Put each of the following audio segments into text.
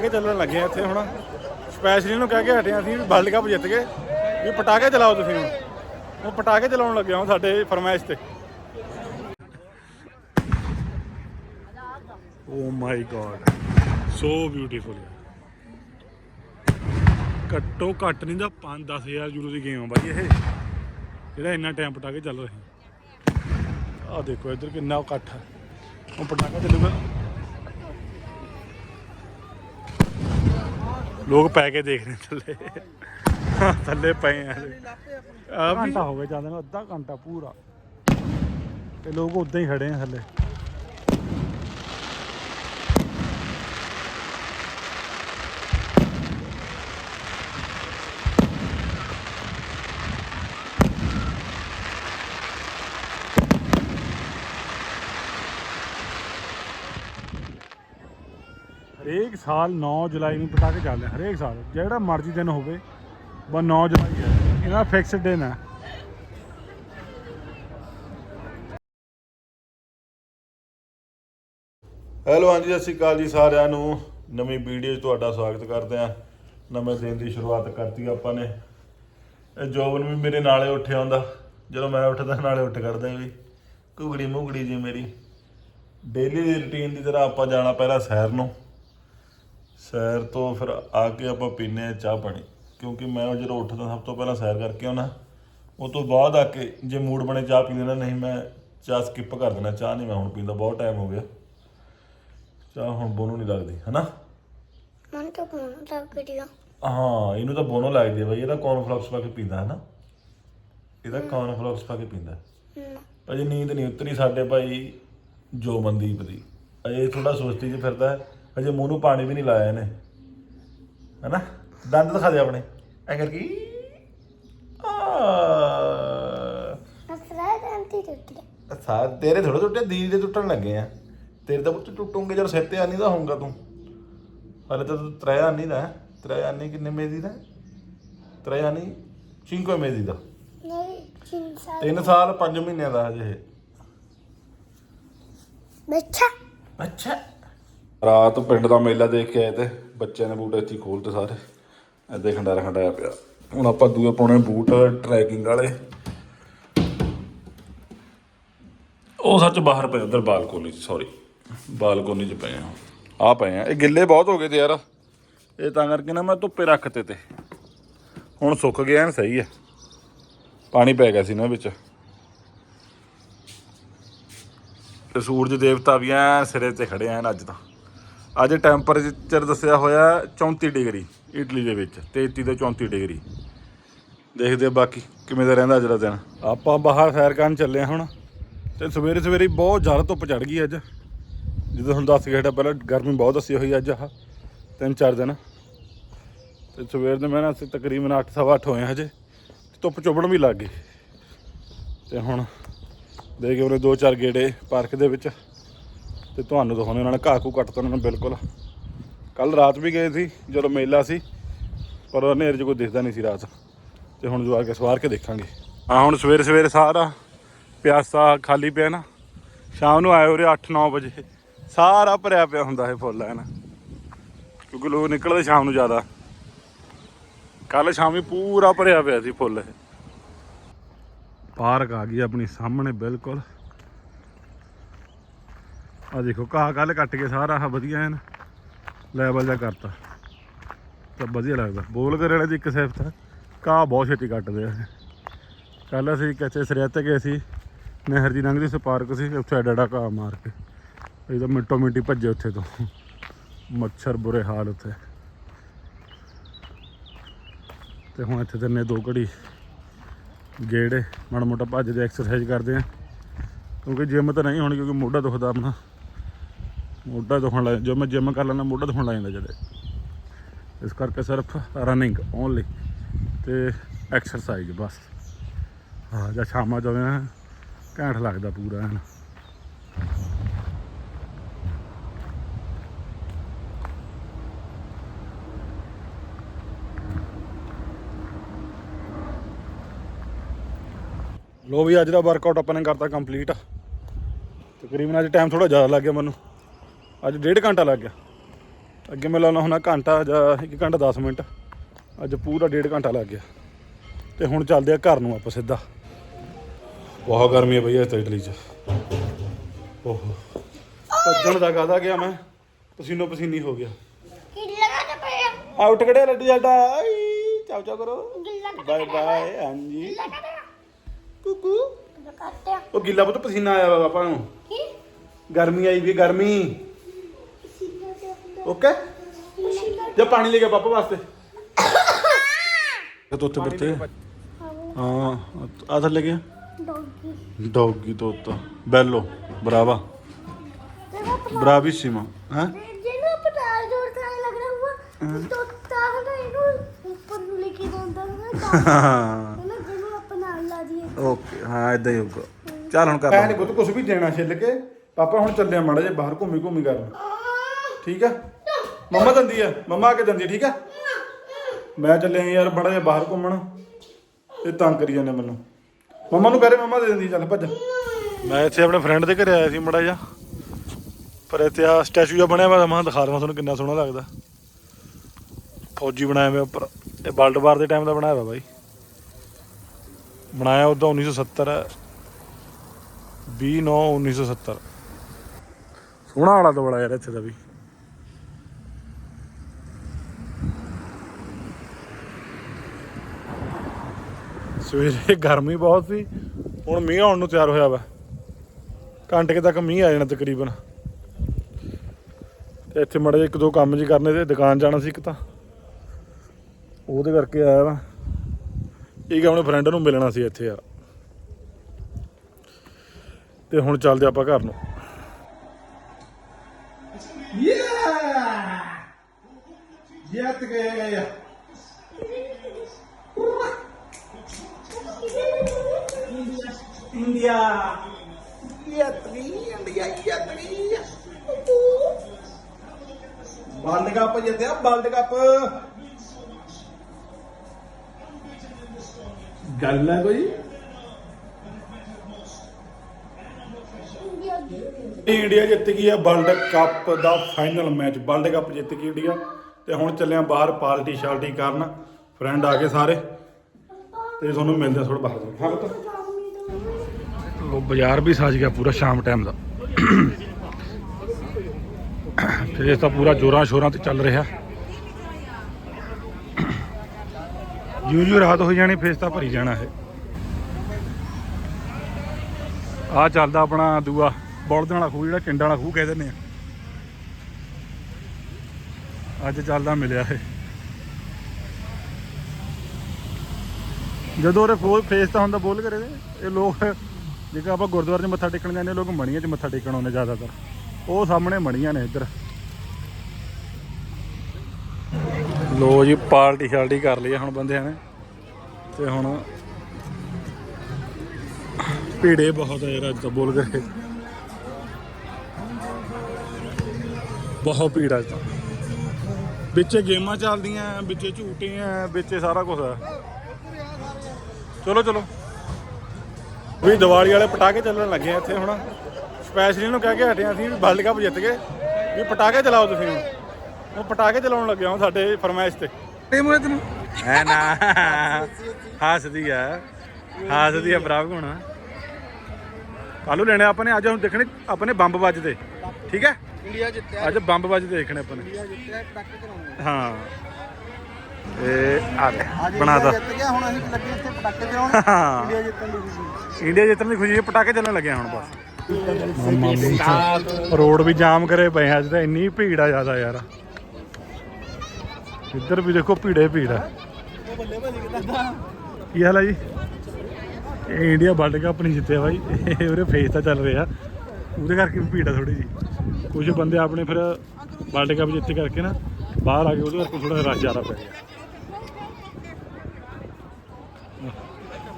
ਕੇ ਚੱਲਣ ਲੱਗੇ ਆ ਇੱਥੇ ਹੁਣ। ਸਪੈਸ਼ਲੀ ਨੂੰ ਕਹਿ ਕੇ ਹਟੇ ਆ ਵੀ ਵਰਲਡ ਕੱਪ ਜਿੱਤ ਗਏ ਵੀ ਪਟਾਕੇ ਚਲਾਓ ਤੁਸੀਂ ਹੁਣ। ਉਹ ਪਟਾਕੇ ਚਲਾਉਣ ਲੱਗੇ ਹਾਂ ਸਾਡੇ ਫਰਮਾਇਸ਼ ਤੇ। ਓ ਮਾਈ ਗॉड ਸੋ ਬਿਊਟੀਫੁਲ ਘੱਟੋ ਘੱਟ ਨਹੀਂ ਦਾ 5-10000 ਯੂਰੋ ਦੀ ਗੇਮ ਆ ਬਾਈ ਇਹ। ਜਿਹੜਾ ਇੰਨਾ ਟਾਈਮ ਪਟਾਕੇ ਚੱਲ ਰਹੇ ਆ। ਦੇਖੋ ਇੱਧਰ ਕਿੰਨਾ ਇਕੱਠ ਹੈ ਉਹ ਪਟਾਕਾ ਚੱਲੂਗਾ। ਲੋਕ ਪੈ ਕੇ ਦੇਖ ਰਹੇ ਥੱਲੇ। ਥੱਲੇ ਪਏ ਆ। ਘੰਟਾ ਹੋ ਗਿਆ ਜਾਂਦੇ ਨੂੰ, ਅੱਧਾ ਘੰਟਾ ਪੂਰਾ। ਤੇ ਲੋਕ ਉਦਾਂ ਹੀ ਖੜੇ ਆ ਥੱਲੇ ਹਰੇਕ ਸਾਲ 9 ਜੁਲਾਈ ਨੂੰ ਪਟਾਕੇ ਚੱਲਦੇ ਆ, ਹਰੇਕ ਸਾਲ। ਜਿਹੜਾ ਮਰਜ਼ੀ ਦਿਨ ਹੋਵੇ ਬਸ 9 ਜੁਲਾਈ ਹੈ। ਇਹਦਾ ਫਿਕਸਡ ਦਿਨ ਹੈ। ਹੈਲੋ ਹਾਂਜੀ ਸਤਿ ਸ਼੍ਰੀ ਅਕਾਲ ਜੀ ਸਾਰਿਆਂ ਨੂੰ। ਨਵੀਂ ਵੀਡੀਓ 'ਚ ਤੁਹਾਡਾ ਸਵਾਗਤ ਕਰਦੇ ਆ ਨਵੇਂ ਦਿਨ ਦੀ ਸ਼ੁਰੂਆਤ ਕਰਤੀ ਆਪਾਂ ਨੇ। ਇਹ ਜੋਬਨ ਵੀ ਮੇਰੇ ਨਾਲੇ ਉੱਠਿਆ ਹੁੰਦਾ ਜਦੋਂ ਮੈਂ ਉੱਠਦਾ ਨਾਲੇ ਉੱਠ ਕਰਦਾ ਵੀ ਕੁਗੜੀ ਮੁਗੜੀ ਜੀ ਮੇਰੀ। ਡੇਲੀ ਦੀ ਰੁਟੀਨ ਦੀ ਤਰ੍ਹਾਂ ਆਪਾਂ ਜਾਣਾ ਪਹਿਲਾਂ ਸੈਰ ਨੂੰ। ਸੈਰ ਤੋਂ ਫਿਰ ਆ ਕੇ ਆਪਾਂ ਪੀਨੇ ਆ ਚਾਹ ਪਾਣੀ। ਕਿਉਂਕਿ ਮੈਂ ਜਦੋਂ ਉੱਠਦਾ ਸਭ ਤੋਂ ਪਹਿਲਾਂ ਸੈਰ ਕਰਕੇ ਆਉਣਾ। ਉਹ ਤੋਂ ਬਾਅਦ ਆ ਕੇ ਜੇ ਮੂਡ ਬਣੇ ਚਾਹ ਪੀ ਲੈਣਾ ਨਹੀਂ ਮੈਂ ਚਾਹ ਸਕਿਪ ਕਰ ਦੇਣਾ ਚਾਹ ਨਹੀਂ ਮੈਂ ਹੁਣ ਪੀਂਦਾ ਬਹੁਤ ਟਾਈਮ ਹੋ ਗਿਆ। ਚਾਹ ਹੁਣ ਬੋਨੂ ਨਹੀਂ ਲੱਗਦੀ ਹਨਾ? ਮਨ ਤਾਂ ਕੋਣ ਲੱਗ ਰਿਹਾ ਹਾਂ ਇਹਨੂੰ ਤਾਂ ਬੋਨੋ ਲੱਗਦੀ ਹੈ ਬਈ ਇਹਦਾ ਕੌਰਨਫਲੈਕਸ ਪਾ ਕੇ ਪੀਂਦਾ ਹਨਾ? ਇਹਦਾ ਕੌਰਨਫਲੈਕਸ ਪਾ ਕੇ ਪੀਂਦਾ। ਅਜੇ ਨੀਂਦ ਨਹੀਂ ਉਤਰੀ ਸਾਡੇ ਭਾਈ ਜੋ ਮਨਦੀਪ ਦੀ। ਅਜੇ ਥੋੜਾ ਸੁਸਤੀ 'ਚ ਫਿਰਦਾ ਹੈ। ਅਜੇ ਮੂੰਹ ਨੂੰ ਪਾਣੀ ਵੀ ਨਹੀਂ ਲਾਇਆ ਇਹਨੇ। ਹਨਾ? ਦੰਦ ਦਿਖਾ ਦੇ ਆਪਣੇ। ਐ ਕਰਕੇ ਆ। ਅਸਰਾ ਦੰਤੀ ਟੁੱਟ ਗਿਆ ਸਾ ਤੇਰੇ ਥੋੜੇ ਟੁੱਟੇ ਦੀਦੀ ਦੇ ਟੁੱਟਣ ਲੱਗੇ ਆ। ਤੇਰੇ ਤਾਂ ਪੁੱਤ ਟੁੱਟੂਗੇ ਜਦੋਂ ਸਿਰ ਤੇ ਆਨੀ ਦਾ ਹੋਊਗਾ ਤੂੰ। ਹਲੇ ਤਾਂ ਤੂੰ ਤ੍ਰੈ ਆਨੀ ਦਾ ਹੈ। ਤ੍ਰੈ ਆਨੀ ਕਿੰਨੇ ਮੇਦੀ ਦਾ ਤ੍ਰੈ ਆਨੀ ਚਿੰਕੋ ਮੇਦੀ ਦਾ ਨਹੀਂ ਚਿੰਸਾ 3 ਸਾਲ 5 ਮਹੀਨਿਆਂ ਦਾ ਹਜੇ ਇਹ। ਬੱਚਾ। ਅੱਛਾ ਰਾਤ ਪਿੰਡ ਦਾ ਮੇਲਾ ਦੇਖ ਕੇ ਆਏ ਤੇ ਬੱਚਿਆਂ ਨੇ ਬੂਟ ਇੱਥੇ ਹੀ ਖੋਲਤੇ ਸਾਰੇ। ਐਦੇ ਖੰਡਾਰਾ ਖੰਡਾਇਆ ਪਿਆ। ਹੁਣ ਆਪਾਂ ਦੂਏ ਪਾਉਣੇ ਬੂਟ ਟਰੈਕਿੰਗ ਵਾਲੇ। ਉਹ ਸੱਚ ਬਾਹਰ ਪਏ, ਉਧਰ ਬਾਲਕੋਨੀ 'ਚ ਸੌਰੀ ਬਾਲਕੋਨੀ 'ਚ ਪਏ ਆ। ਆ ਪਏ ਆ। ਇਹ ਗਿੱਲੇ ਬਹੁਤ ਹੋ ਗਏ ਤੇ ਯਾਰ। ਇਹ ਤਾਂ ਕਰਕੇ ਨਾ ਮੈਂ ਧੁੱਪੇ ਰੱਖਤੇ ਤੇ। ਹੁਣ ਸੁੱਕ ਗਏ ਐਨ ਸਹੀ ਹੈ ਪਾਣੀ ਪੈ ਗਿਆ ਸੀ ਨਾ ਵਿੱਚ। ਤੇ ਸੂਰਜ ਦੇਵਤਾ ਵੀ ਐ ਸਿਰੇ ਤੇ ਖੜੇ ਐਨ ਅੱਜ ਤਾਂ। ਅੱਜ ਟੈਂਪਰੇਚਰ ਦੱਸਿਆ ਹੋਇਆ 34 ਡਿਗਰੀ ਇਟਲੀ ਦੇ ਵਿੱਚ 33 ਤੋਂ 34 ਡਿਗਰੀ। ਦੇਖਦੇ ਆ ਬਾਕੀ ਕਿਵੇਂ ਦਾ ਰਹਿੰਦਾ ਅੱਜ ਦਾ ਦਿਨ। ਆਪਾਂ ਬਾਹਰ ਸੈਰ ਕਰਨ ਚੱਲੇ ਹੁਣ, ਤੇ ਸਵੇਰੇ ਸਵੇਰੇ ਬਹੁਤ ਜ਼ਿਆਦਾ ਧੁੱਪ ਚੜ ਗਈ ਅੱਜ। ਜਦੋਂ ਤੁਹਾਨੂੰ ਦੱਸ ਗਿਆ ਪਹਿਲਾਂ ਗਰਮੀ ਬਹੁਤ ਦੱਸੀ ਹੋਈ ਅੱਜ ਆਹ ਤਿੰਨ ਚਾਰ ਦਿਨ। ਤੇ ਸਵੇਰ ਦੇ ਮੈਂ ਨਾ ਅਸੀਂ ਤਕਰੀਬਨ 8:30 ਹੋਏ ਹਾਂ ਹਜੇ ਧੁੱਪ ਚੁੱਭਣ ਵੀ ਲੱਗ ਗਈ। ਤੇ ਹੁਣ ਦੇ ਕੇ ਉਹਨੇ ਦੋ ਚਾਰ ਗੇੜੇ ਪਾਰਕ ਦੇ ਵਿੱਚ ਤੇ ਤੁਹਾਨੂੰ ਦਿਖਾਉਣੇ ਉਹਨਾਂ ਨੇ ਘਾਹ ਘੂ ਕੱਟਤਾ ਉਹਨਾਂ ਨੇ ਬਿਲਕੁਲ। ਕੱਲ ਰਾਤ ਵੀ ਗਏ ਸੀ, ਜਦੋਂ ਮੇਲਾ ਸੀ, ਪਰ ਹਨੇਰੇ 'ਚ ਕੋਈ ਦਿਖਦਾ ਨਹੀਂ ਸੀ ਰਾਤ। ਤੇ ਹੁਣ ਜੋ ਆ ਕੇ ਸਵਾਰ ਕੇ ਦੇਖਾਂਗੇ। ਆ ਹੁਣ ਸਵੇਰੇ ਸਵੇਰੇ ਸਾਰਾ ਪਿਆਸਾ ਖਾਲੀ ਪਿਆ ਨਾ। ਸ਼ਾਮ ਨੂੰ ਆਏ ਉਰੇ 8-9 ਵਜੇ। ਸਾਰਾ ਭਰਿਆ ਪਿਆ ਹੁੰਦਾ ਇਹ ਫੁੱਲ ਹੈ ਨਾ ਕਿਉਂਕਿ ਲੋਕ ਨਿਕਲਦੇ ਸ਼ਾਮ ਨੂੰ ਜ਼ਿਆਦਾ। ਕੱਲ ਸ਼ਾਮੀ ਪੂਰਾ ਭਰਿਆ ਪਿਆ ਸੀ ਫੁੱਲ ਇਹ। ਪਾਰਕ ਆ ਗਈ ਆਪਣੀ ਸਾਹਮਣੇ, ਬਿਲਕੁਲ। ਆ ਦੇਖੋ, ਘਾਹ ਕੱਲ ਕੱਟ ਕੇ ਸਾਰਾ ਆਹ ਵਧੀਆ ਐਨ ਲੈਵਲ ਜਿਹਾ ਕਰਤਾ। ਤਾਂ ਵਧੀਆ ਲੱਗਦਾ। ਬੋਲ ਕਰ ਵਾਲੇ ਦੀ ਇੱਕ ਸਿਫਤ ਹੈ ਘਾਹ ਬਹੁਤ ਛੇਤੀ ਕੱਟਦੇ ਆ। ਕੱਲ ਅਸੀਂ ਕੱਚੇ ਸਰਿਆ ਤੇ ਗਏ ਸੀ। ਨਹਿਰ ਦੀ ਲੰਘਦੀ ਸੀ, ਪਾਰਕ ਸੀ, ਉੱਥੇ ਐਡਾ ਐਡਾ ਘਾਹ ਮਾਰ ਕੇ। ਇਹ ਤਾਂ ਮਿੰਟੋ ਮਿੰਟੀ ਭੱਜੇ ਉੱਥੇ ਤੋਂ। ਮੱਛਰ ਬੁਰੇ ਹਾਲ ਉੱਥੇ। ਤੇ ਹੁਣ ਇੱਥੇ ਤੰਨੇ ਦੋ ਘੜੀ ਗੇੜੇ, ਮਾੜਾ ਮੋਟਾ ਭੱਜਦੇ ਐਕਸਰਸਾਈਜ਼ ਕਰਦੇ ਆ। ਕਿਉਂਕਿ ਜਿਮ ਤਾਂ ਨਹੀਂ ਹੋਣੀ, ਕਿਉਂਕਿ ਮੋਢਾ ਦੁਖਦਾ ਆਪਣਾ। ਮੋਢਾ ਦੁਖਣ ਲੱਗ ਜੋ ਮੈਂ ਜਿਮ ਕਰ ਲੈਂਦਾ, ਮੋਢਾ ਦੁਖਣ ਲੱਗ ਜਾਂਦਾ ਜਦੇ ਇਸ ਕਰਕੇ ਸਿਰਫ ਰਨਿੰਗ ਓਨਲੀ ਤੇ ਐਕਸਰਸਾਈਜ਼ ਬਸ। ਹਾਂ, ਜਾਂ ਸ਼ਾਮਾਂ ਜਦੋਂ ਘੈਂਟ ਲੱਗਦਾ ਪੂਰਾ ਐਨ। ਲੋ ਵੀ ਅੱਜ ਦਾ ਵਰਕਆਊਟ ਆਪਾਂ ਨੇ ਕਰਤਾ ਕੰਪਲੀਟ ਤਕਰੀਬਨ ਅੱਜ ਟਾਈਮ ਥੋੜਾ ਜ਼ਿਆਦਾ ਲੱਗ ਗਿਆ ਮੈਨੂੰ। ਅੱਜ ਡੇਢ ਘੰਟਾ ਲੱਗ ਗਿਆ। ਅੱਗੇ ਮੈਂ ਲਾਉਣਾ ਹੁੰਦਾ ਘੰਟਾ ਜਾਂ 1 ਘੰਟਾ 10 ਮਿੰਟ। ਅੱਜ ਪੂਰਾ ਡੇਢ ਘੰਟਾ ਲੱਗ ਗਿਆ। ਤੇ ਹੁਣ ਚੱਲਦੇ ਆ ਘਰ ਨੂੰ ਆਪਾਂ ਸਿੱਧਾ। ਬਹੁਤ ਗਰਮੀ ਹੈ ਭਈਆ ਇੱਥੇ ਇਟਲੀ 'ਚ। ਓਹੋ। ਭੱਜਣ ਦਾ ਕਾਹਦਾ ਗਿਆ ਮੈਂ? ਪਸੀਨੋ ਪਸੀਨੀ ਹੋ ਗਿਆ। ਗਿੱਲਾ ਕਰ ਪਿਆ ਆਊਟ ਕੜਿਆ ਲੱਡੂ ਸਾਡਾ ਆਈ ਚਾਓ ਚਾਓ ਕਰੋ। ਗਿੱਲਾ ਬਾਏ ਬਾਏ ਹਾਂਜੀ। ਗਿੱਲਾ ਕੁਕੂ ਉਹ ਗਿੱਲਾ ਪੁੱਤ ਪਸੀਨਾ ਆਇਆ ਆਪਾਂ ਨੂੰ। ਕੀ? ਗਰਮੀ ਆਈ ਵੀ ਗਰਮੀ। ਓਕੇ ਜੇ ਪਾਣੀ ਲੈ ਕੇ ਪਾਪਾ ਵਾਸਤੇ ਤੋਤੇ ਬੱਤੇ ਹਾਂ ਆ ਥੱਲੇ ਗਿਆ ਡੌਗੀ ਡੌਗੀ ਤੋਤਾ ਬੈਲੋ ਬਰਾਵਾ ਤੇਰਾ ਪਤਾ ਬਰਾਵੀਸੀਮਾ ਹੈ ਜਿਹਨੂੰ ਪਤਾ ਜੋਰ ਤਾਂ ਲੱਗ ਰਿਹਾ ਹੁਆ तो ਤਾਂ ਨਾ ਇਹਨੂੰ ਉੱਪਰ ਨੂੰ ਲੈ ਕੇ ਜਾਂਦਾ ਤਾਂ ਨਾ ਜਿਹਨੂੰ ਆਪਾਂ ਨਾਲ ਲਾ ਦਈਏ ਓਕੇ ਹਾਂ ਇਦਾਂ ਹੀ ਹੋਊਗਾ ਚੱਲ ਹੁਣ ਕਰ ਐ ਨਹੀਂ ਕੁਝ ਵੀ ਦੇਣਾ ਛਿੱਲ ਕੇ ਪਾਪਾ ਹੁਣ ਚੱਲਿਆ ਮਾੜਾ ਜੇ ਬਾਹਰ ਘੁੰਮੀ ਘੁੰਮੀ ਕਰਨ ਠੀਕ ਆ ਮੰਮਾ ਦੰਦੀ ਆ, ਮੰਮਾ ਆ ਕੇ ਦੰਦੀ, ਠੀਕ ਆ? ਮੈਂ ਚੱਲਿਆ ਯਾਰ ਬੜਾ ਜਿਹਾ ਬਾਹਰ ਘੁੰਮਣ ਇਹ ਤੰਗ ਕਰੀ ਜਾਂਦੇ ਮੈਨੂੰ। ਮੰਮਾ ਨੂੰ ਕਹਰੇ ਮੰਮਾ ਦੇ ਦਿੰਦੀ, ਚੱਲ ਭੱਜ। ਮੈਂ ਇੱਥੇ ਆਪਣੇ ਫਰੈਂਡ ਦੇ ਘਰੇ ਆਇਆ ਸੀ ਮੜਾ ਜਾ ਪਰ ਇੱਥੇ ਆ ਸਟੈਚੂ ਜਿਹਾ ਬਣਿਆ ਹੋਇਆ, ਮੈਂ ਦਿਖਾ ਦਵਾਂ ਤੁਹਾਨੂੰ ਕਿੰਨਾ ਸੋਹਣਾ ਲੱਗਦਾ। ਫੌਜੀ ਬਣਾਇਆ ਹੋਇਆ ਉੱਪਰ, ਇਹ ਵਰਲਡ ਵਾਰ ਦੇ ਟਾਈਮ ਦਾ ਬਣਾਇਆ ਹੋਇਆ ਬਾਈ। ਬਣਾਇਆ ਉਦੋਂ 1970 ਹੈ 20 9 1970 ਸੋਹਣਾ ਵਾਲਾ ਤਾਂ ਯਾਰ ਇੱਥੇ ਦਾ ਵੀ। ਸਵੇਰੇ ਗਰਮੀ ਬਹੁਤ ਸੀ। ਹੁਣ ਮੀਂਹ ਆਉਣ ਨੂੰ ਤਿਆਰ ਹੋਇਆ ਵਾ। ਘੰਟੇ ਤੱਕ ਮੀਂਹ ਆ ਜਾਣਾ ਤਕਰੀਬਨ। ਤੇ ਇੱਥੇ ਮੜੇ ਇੱਕ ਦੋ ਕੰਮ ਜੀ ਕਰਨੇ ਤੇ ਦੁਕਾਨ ਜਾਣਾ ਸੀ ਇੱਕ ਤਾਂ। ਉਹਦੇ ਕਰਕੇ ਆਇਆ ਵਾ। ਇੱਕ ਆਪਣੇ ਫਰੈਂਡ ਨੂੰ ਮਿਲਣਾ ਸੀ ਇੱਥੇ ਯਾਰ। ਤੇ ਹੁਣ ਚੱਲਦੇ ਆਪਾਂ ਘਰ ਨੂੰ। ਜਿੱਤ ਗਏ ਇੰਡੀਆ ਵਰਲਡ ਕੱਪ ਜਿੱਤਿਆ ਵਰਲਡ ਕੱਪ ਗੱਲ ਹੈ ਕੋਈ? ਇੰਡੀਆ ਜਿੱਤ ਗਈ ਹੈ ਵਰਲਡ ਕੱਪ ਦਾ ਫਾਈਨਲ ਮੈਚ ਵਰਲਡ ਕੱਪ ਜਿੱਤ ਗਈ ਇੰਡੀਆ। ਤੇ ਹੁਣ ਚੱਲਿਆ ਬਾਹਰ ਪਾਰਟੀ ਸ਼ਾਲਟੀ ਕਰਨ। ਫਰੈਂਡ ਆ ਗਏ ਸਾਰੇ। ਤੇ ਤੁਹਾਨੂੰ ਮਿਲਦੇ ਥੋੜਾ ਬਾਹਰ। ਹਾਂ ਪੁੱਤ ਲੋ ਬਾਜ਼ਾਰ ਵੀ ਸਜ ਗਿਆ ਪੂਰਾ ਸ਼ਾਮ ਟਾਈਮ ਦਾ। ਫਿਰ ਇਸ ਤਾਂ ਪੂਰਾ ਜੋਰਾਂ ਸ਼ੋਰਾਂ ਤੇ ਚੱਲ ਰਿਹਾ। ਜਿਉਂ ਜਿਉਂ ਰਾਤ ਹੋ ਜਾਣੀ ਫੇਸ ਤਾਂ ਭਰੀ ਜਾਣਾ ਇਹ। ਆ ਚੱਲਦਾ ਆਪਣਾ ਦੂਆ, ਬੌਲਦਾਂ ਵਾਲਾ ਖੂਹ, ਜਿਹੜਾ ਟਿੰਡਾਂ ਵਾਲਾ ਖੂਹ ਕਹਿ ਦਿੰਦੇ ਆ। ਅੱਜ ਚੱਲਦਾ ਮਿਲਿਆ ਇਹ। ਜਦੋਂ ਉਹਦੇ ਫੇਸ ਤਾਂ ਹੁੰਦਾ ਬੋਲ ਕਰੇ ਇਹ ਲੋਕ ਜੇਕਰ ਆਪਾਂ ਗੁਰਦੁਆਰੇ 'ਚ ਮੱਥਾ ਟੇਕਣ ਜਾਂਦੇ ਹਾਂ, ਲੋਕ ਮਣੀਆਂ 'ਚ ਮੱਥਾ ਟੇਕਣ ਆਉਂਦੇ ਜ਼ਿਆਦਾਤਰ। ਉਹ ਸਾਹਮਣੇ ਮਣੀਆਂ ਨੇ ਇੱਧਰ। ਲੋ ਜੀ ਪਾਰਟੀ ਸ਼ਾਲਟੀ ਕਰ ਲਈ ਹੁਣ ਬੰਦਿਆਂ ਨੇ। ਤੇ ਹੁਣ ਭੀੜੇ ਬਹੁਤ ਹੈ ਯਾਰ ਅੱਜ ਤਾਂ ਬੋਲ ਕਰੇ ਬਹੁਤ ਭੀੜ ਆ ਅੱਜ ਤਾਂ। ਵਿੱਚੇ ਗੇਮਾਂ ਚੱਲਦੀਆਂ ਵਿੱਚ ਝੂਟੇ ਆ ਵਿੱਚੇ ਸਾਰਾ ਕੁਝ ਹੈ ਚਲੋ ਚਲੋ। ਵੀ ਦੀਵਾਲੀ ਵਾਲੇ ਪਟਾਕੇ ਚੱਲਣ ਲੱਗੇ ਆ ਇੱਥੇ ਹੁਣ। ਸਪੈਸ਼ਲੀ ਇਹਨੂੰ ਕਹਿ ਕੇ ਹਟੇ ਆ ਅਸੀਂ ਵੀ ਵਰਲਡ ਕੱਪ ਜਿੱਤ ਗਏ। ਵੀ ਪਟਾਕੇ ਚਲਾਓ ਤੁਸੀਂ ਹੁਣ। ਉਹ ਪਟਾਕੇ ਚਲਾਉਣ ਲੱਗੇ ਹਾਂ ਸਾਡੇ ਫਰਮਾਇਸ਼ ਤੇ। ਤੇ ਮੋਏ ਤੈਨੂੰ? ਹੈ ਨਾ। ਹੱਸਦੀ ਆ। ਹੱਸਦੀ ਆ ਬਰਾਵ ਹੁਣ। ਕੱਲੂ ਲੈਣੇ ਆਪਾਂ ਨੇ? ਅੱਜ ਹੁਣ ਦੇਖਣੇ ਆਪਣੇ ਬੰਬ ਵੱਜਦੇ। ਠੀਕ ਹੈ? ਇੰਡੀਆ ਜਿੱਤਿਆ। ਅੱਜ ਬੰਬ ਵੱਜਦੇ ਦੇਖਣੇ ਆਪਾਂ ਨੇ। ਇੰਡੀਆ ਜਿੱਤਿਆ ਪਟਾਕੇ ਚਲਾਉਣੇ। ਹਾਂ। ਇਹ ਆ ਲੈ ਬਣਾਦਾ ਜਿੱਤ ਗਿਆ ਹੁਣ ਅਸੀਂ ਲੱਗੇ ਇੱਥੇ ਪਟਾਕੇ ਚਲਾਉਣ। ਹਾਂ। ਇੰਡੀਆ ਜਿੱਤਣ ਦੀ ਖੁਸ਼ੀ ਇੰਡੀਆ ਜਿੱਤਣ ਦੀ ਖੁਸ਼ੀ 'ਚ ਪਟਾਕੇ ਚੱਲਣ ਲੱਗੇ ਹੁਣ ਬਸ। ਰੋਡ ਵੀ ਜਾਮ ਕਰੇ ਪਏ ਅੱਜ ਤਾਂ ਇੰਨੀ ਭੀੜ ਆ ਜ਼ਿਆਦਾ ਯਾਰ। ਇੱਧਰ ਵੀ ਦੇਖੋ ਭੀੜੇ ਭੀੜ ਆ। ਕੀ ਹਾਲ ਆ ਜੀ? ਇਹ ਇੰਡੀਆ ਵਰਲਡ ਕੱਪ ਨਹੀਂ ਜਿੱਤਿਆ ਬਾਈ। ਇਹ ਉਹਦੇ ਫੇਸ ਤਾਂ ਚੱਲ ਰਿਹਾ। ਉਹਦੇ ਕਰਕੇ ਵੀ ਭੀੜ ਆ ਥੋੜੀ ਜੀ ਕੁਝ ਬੰਦੇ ਆਪਣੇ ਫਿਰ ਵਰਲਡ ਕੱਪ ਜਿੱਤੇ ਕਰਕੇ ਨਾ ਬਾਹਰ ਆ ਗਏ ਉਹਦੇ ਕਰਕੇ ਥੋੜਾ ਰਸ਼ ਜ਼ਿਆਦਾ ਪੈ ਗਿਆ।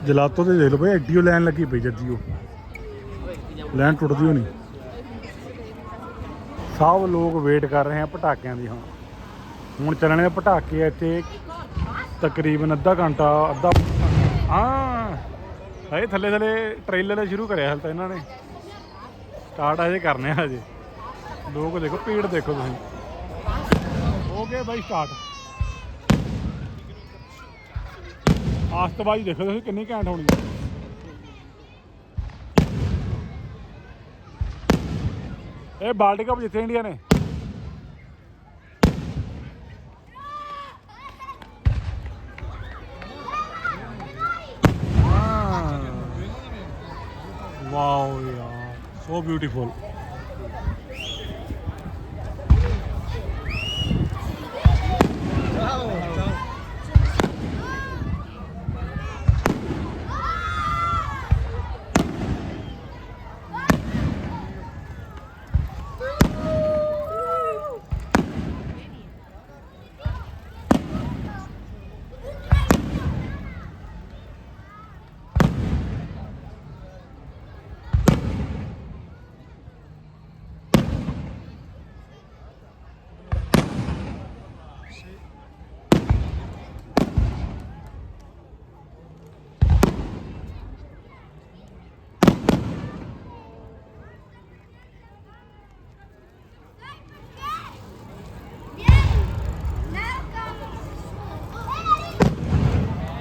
ਜਲਾਤੋ ਤੇ ਦੇਖ ਲਓ ਬਈ ਐਡੀਓ ਓ ਲਾਈਨ ਲੱਗੀ ਪਈ ਜੱਦੀ ਉਹ। ਲਾਈਨ ਟੁੱਟਦੀ ਹੋਣੀ। ਸਭ ਲੋਕ ਵੇਟ ਕਰ ਰਹੇ ਆ ਪਟਾਕਿਆਂ ਦੀ ਹੁਣ। ਹੁਣ ਚੱਲਣੇ ਪਟਾਕੇ ਇੱਥੇ, ਤਕਰੀਬਨ ਅੱਧਾ ਘੰਟਾ, ਅੱਧਾ ਹਾਂ। ਹਏ ਥੱਲੇ ਥੱਲੇ ਟ੍ਰੇਲਰ ਸ਼ੁਰੂ ਕਰਿਆ ਹਾਲ ਤਾਂ ਇਹਨਾਂ ਨੇ। ਸਟਾਰਟ ਅਜੇ ਕਰਨੇ ਆ ਹਜੇ। ਲੋਕ ਦੇਖੋ, ਭੀੜ ਦੇਖੋ ਤੁਸੀਂ। ਹੋ ਗਏ ਬਾਈ ਸਟਾਰਟ ਆਸਤਬਾਜੀ ਦੇਖੋ ਤੁਸੀਂ ਕਿੰਨੀ ਘੈਂਟ ਹੋਣੀ ਹੈ। ਇਹ ਵਰਲਡ ਕੱਪ ਜਿੱਤੇ ਇੰਡੀਆ ਨੇ। ਵਾਓ ਯਾਰ ਸੋ ਬਿਊਟੀਫੁਲ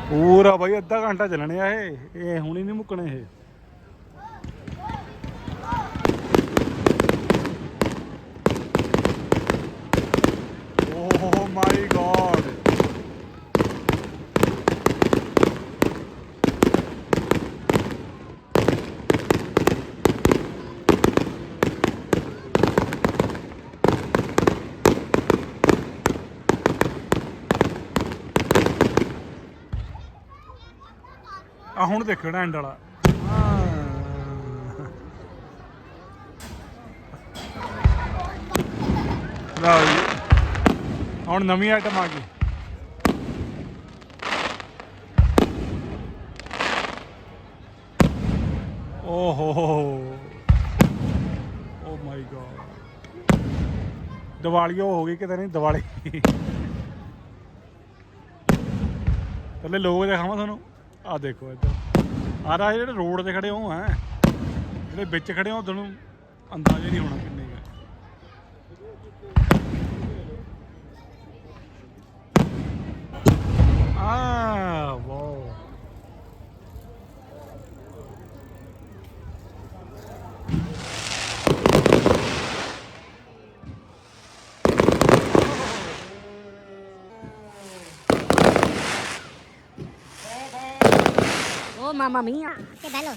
ਪੂਰਾ ਬਾਈ ਅੱਧਾ ਘੰਟਾ ਚੱਲਣੇ ਆ ਇਹ। ਇਹ ਹੁਣੀ ਨਹੀਂ ਮੁੱਕਣੇ ਇਹ ਓਹ ਮਾਈ ਗॉड ਆ ਹੁਣ ਦੇਖੋ ਨਾ ਐਂਡ ਵਾਲਾ। ਲਓ ਜੀ। ਹੁਣ ਨਵੀਂ ਆਈਟਮ ਆ ਗਈ। ਓਹੋ। ਓ ਮਾਈ ਗॉड ਦੀਵਾਲੀ ਉਹ ਹੋ ਗਈ ਕਿਤੇ ਨਹੀਂ, ਦੀਵਾਲੀ। ਪਹਿਲੇ ਲੋਕ ਦਿਖਾਵਾਂ ਤੁਹਾਨੂੰ। ਆ ਦੇਖੋ ਇੱਧਰ। ਆ ਜਿਹੜੇ ਰੋਡ ਤੇ ਖੜੇ ਹੋ, ਹੈ। ਜਿਹੜੇ ਵਿੱਚ ਖੜੇ ਹੋ, ਤੁਹਾਨੂੰ ਅੰਦਾਜ਼ਾ ਨਹੀਂ ਹੋਣਾ ਕਿੰਨੇ ਹੈ ਆ। ओ मामा मिया के बैलो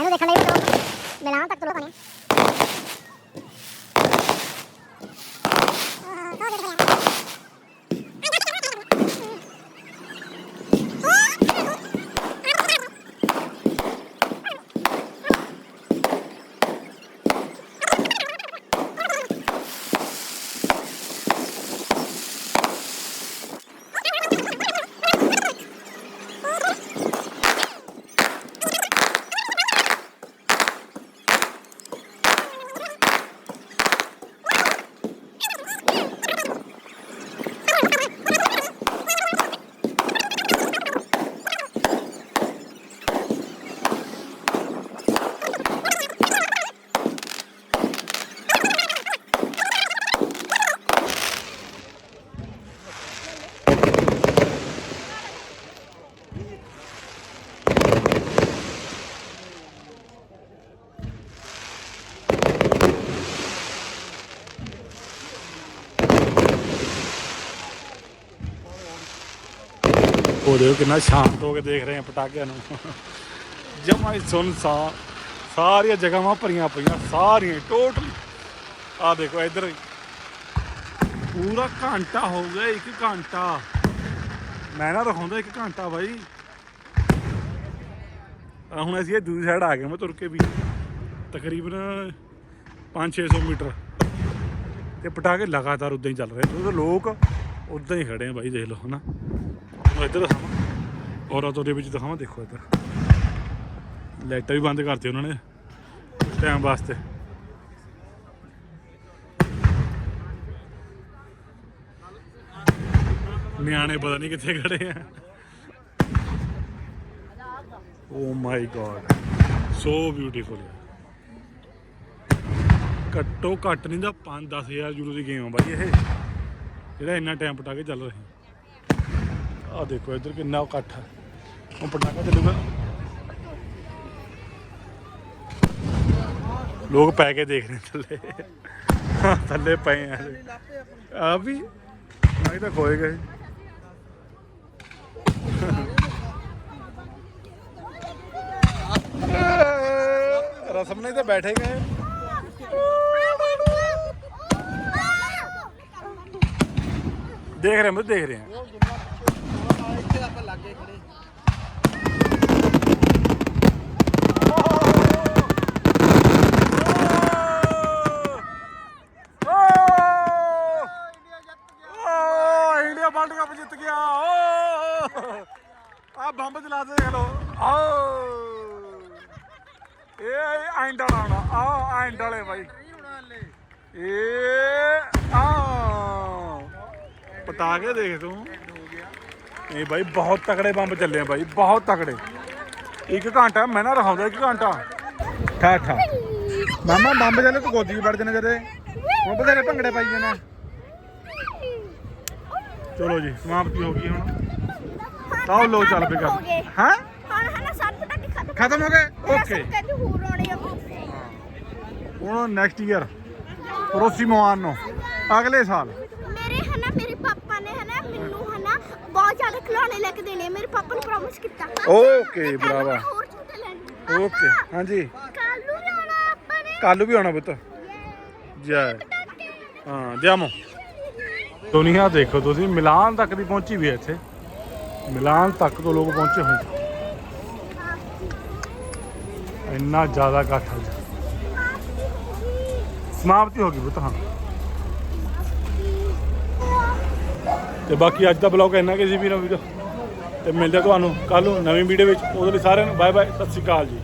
एनो देखा लाइव तो मिलान तक तो लोग नहीं ओ तो देखा ਉਹ ਦੇਖੋ ਕਿੰਨਾ ਸ਼ਾਂਤ ਹੋ ਕੇ ਦੇਖ ਰਹੇ ਆ ਪਟਾਕਿਆਂ ਨੂੰ। ਜਮਾ ਹੀ ਸੁਨਸਾਨ ਸਾਰੀਆਂ ਜਗ੍ਹਾਵਾਂ ਭਰੀਆਂ ਪਈਆਂ, ਸਾਰੀਆਂ ਟੋਟਲ। ਆ ਦੇਖੋ ਇੱਧਰ ਪੂਰਾ ਘੰਟਾ ਹੋ ਗਿਆ ਇੱਕ ਘੰਟਾ। ਮੈਂ ਨਾ ਰਖਾਉਂਦਾ ਇੱਕ ਘੰਟਾ ਬਾਈ। ਹੁਣ ਅਸੀਂ ਇਹ ਦੂਜੀ ਸਾਈਡ ਆ ਗਏ ਮੈਂ ਤੁਰ ਕੇ ਵੀ। ਤਕਰੀਬਨ 5-600 ਮੀਟਰ। ਤੇ ਪਟਾਕੇ ਲਗਾਤਾਰ ਉਦਾਂ ਹੀ ਚੱਲ ਰਹੇ ਤੇ ਲੋਕ ਉਦਾਂ ਹੀ ਖੜੇ ਆ ਬਾਈ, ਦੇਖ ਲਓ ਹਨਾ। ਮੈਂ ਇੱਧਰ ਦਿਖਾਵਾਂ। ਔਰ ਆਟੋ ਦੇ ਵਿੱਚ ਦਿਖਾਵਾਂ, ਦੇਖੋ ਇੱਧਰ। ਲਾਈਟਾਂ ਵੀ ਬੰਦ ਕਰਤੀ ਉਹਨਾਂ ਨੇ ਟਾਈਮ ਵਾਸਤੇ। ਨਿਆਣੇ ਪਤਾ ਨਹੀਂ ਕਿੱਥੇ ਖੜੇ ਆ। ਓ ਮਾਈ ਗॉड ਸੋ ਬਿਊਟੀਫੁਲ ਘੱਟੋ ਘੱਟ ਨਹੀਂ ਤਾਂ 5-10000 ਯੂਰੋ ਦੀ ਗੇਮ ਆ ਬਾਈ ਇਹ। ਜਿਹੜਾ ਇੰਨਾ ਟਾਈਮ ਪਟਾਕੇ ਚੱਲ ਰਹੇ। ਆ ਦੇਖੋ ਇੱਧਰ ਕਿੰਨਾ ਇਕੱਠ ਹੈ। ਉਹ ਪਟਾਕਾ ਚੱਲੂਗਾ। ਲੋਕ ਪੈ ਕੇ ਦੇਖ ਰਹੇ ਥੱਲੇ। ਥੱਲੇ ਪਏ ਆ। ਆ ਵੀ ਨਹੀਂ ਤਾਂ ਖੋਏ ਗਏ। ਰਸਮ ਨਹੀਂ ਤਾਂ ਬੈਠੇ ਗਏ। ਦੇਖ ਰਹੇ ਮੈਂ ਦੇਖ ਰਹੇ ਹਾਂ। ਇੱਥੇ ਆਪਾਂ ਲੱਗੇ ਖੜੇ ਇੰਡੀਆ ਵਰਲਡ ਕੱਪ ਜਿੱਤ ਗਿਆ ਓ ਆ ਬੰਬ ਚਲਾ ਦੇ ਦੇਖ ਲੋ ਆਓ ਇਹ ਐਂਡ ਵਾਲਾ ਆਉਣਾ ਆ ਐਂਡ ਵਾਲੇ ਬਾਈ ਇਹ ਆ, ਪਤਾ ਕੇ ਦੇਖ ਤੂੰ। ਇਹ ਬਾਈ, ਬਹੁਤ ਤਕੜੇ ਬੰਬ ਚੱਲੇ ਆ ਬਾਈ, ਬਹੁਤ ਤਕੜੇ। ਇੱਕ ਘੰਟਾ, ਮੈਂ ਨਾ ਰਹਾਉਂਦਾ ਇੱਕ ਘੰਟਾ। ਠਾ ਠਾ। ਮਾਮਾ, ਬੰਬ ਚੱਲੇ, ਤੂੰ ਗੋਦੀ ਵੀ ਵੜ ਜਾਣਾ ਜਦੇ ਹੁਣ ਬਥੇਰੇ ਭੰਗੜੇ ਪਾਈ ਜਾਣਾ। ਚਲੋ ਜੀ, ਸਮਾਪਤੀ ਹੋ ਗਈ ਹੁਣ। ਤਾਂ ਲੋ, ਚੱਲ ਪਏ ਕਰ। ਹਾਂ? ਹਾਂ ਹਨਾ ਸਾਰੇ ਪਟਾਕੇ ਖਤਮ ਹੋ ਗਏ? ਓਕੇ। ਹੁਣ ਨੈਕਸਟ ਈਅਰ ਪ੍ਰੋਸੀਮੋ ਆਨੋ ਅਗਲੇ ਸਾਲ ਮੇਰੇ ਹਨਾ ਮੇਰੇ ਪਾਪਾ ਨੇ ਹਨਾ ਮੈਨੂੰ ਹਨਾ ਬਹੁਤ ਜ਼ਿਆਦਾ ਖਿਡੌਣੇ ਲੈ ਕੇ ਦੇਣੇ। ਮੇਰੇ ਪਾਪਾ ਨੂੰ ਪ੍ਰੋਮਿਸ ਕੀਤਾ। ਓਕੇ ਬਰਾਵਾ ਮੈਂ ਹੋਰ ਝੂਟੇ ਲੈਣੇ। ਓਕੇ ਹਾਂਜੀ। ਕੱਲ ਨੂੰ ਵੀ ਆਉਣਾ ਆਪਾਂ ਨੇ। ਕੱਲ ਵੀ ਆਉਣਾ ਪੁੱਤ। ਜੈ। ਹਾਂ ਜਾਮੋ। ਦੁਨੀਆ ਦੇਖੋ ਤੁਸੀਂ ਮਿਲਾਨ ਤੱਕ ਦੀ ਪਹੁੰਚੀ ਵੀ ਹੈ ਇੱਥੇ। ਮਿਲਾਨ ਤੱਕ ਤੋਂ ਲੋਕ ਪਹੁੰਚੇ ਹੋਏ। ਇੰਨਾ ਜ਼ਿਆਦਾ ਇਕੱਠ ਹੈ ਸਮਾਪਤੀ ਹੋ ਗਈ ਪੁੱਤ ਹਾਂ। ਤੇ ਬਾਕੀ ਅੱਜ ਦਾ ਬਲੌਗ ਇੰਨਾ ਕਿ ਸੀ ਵੀਰੋ ਵੀਰੋ। ਤੇ ਮਿਲਦੇ ਤੁਹਾਨੂੰ ਕੱਲ ਨੂੰ ਨਵੀਂ ਵੀਡੀਓ ਵਿੱਚ। ਉਹਦੇ ਲਈ ਸਾਰਿਆਂ ਨੂੰ ਬਾਏ ਬਾਏ ਸਤਿ ਸ਼੍ਰੀ ਅਕਾਲ ਜੀ।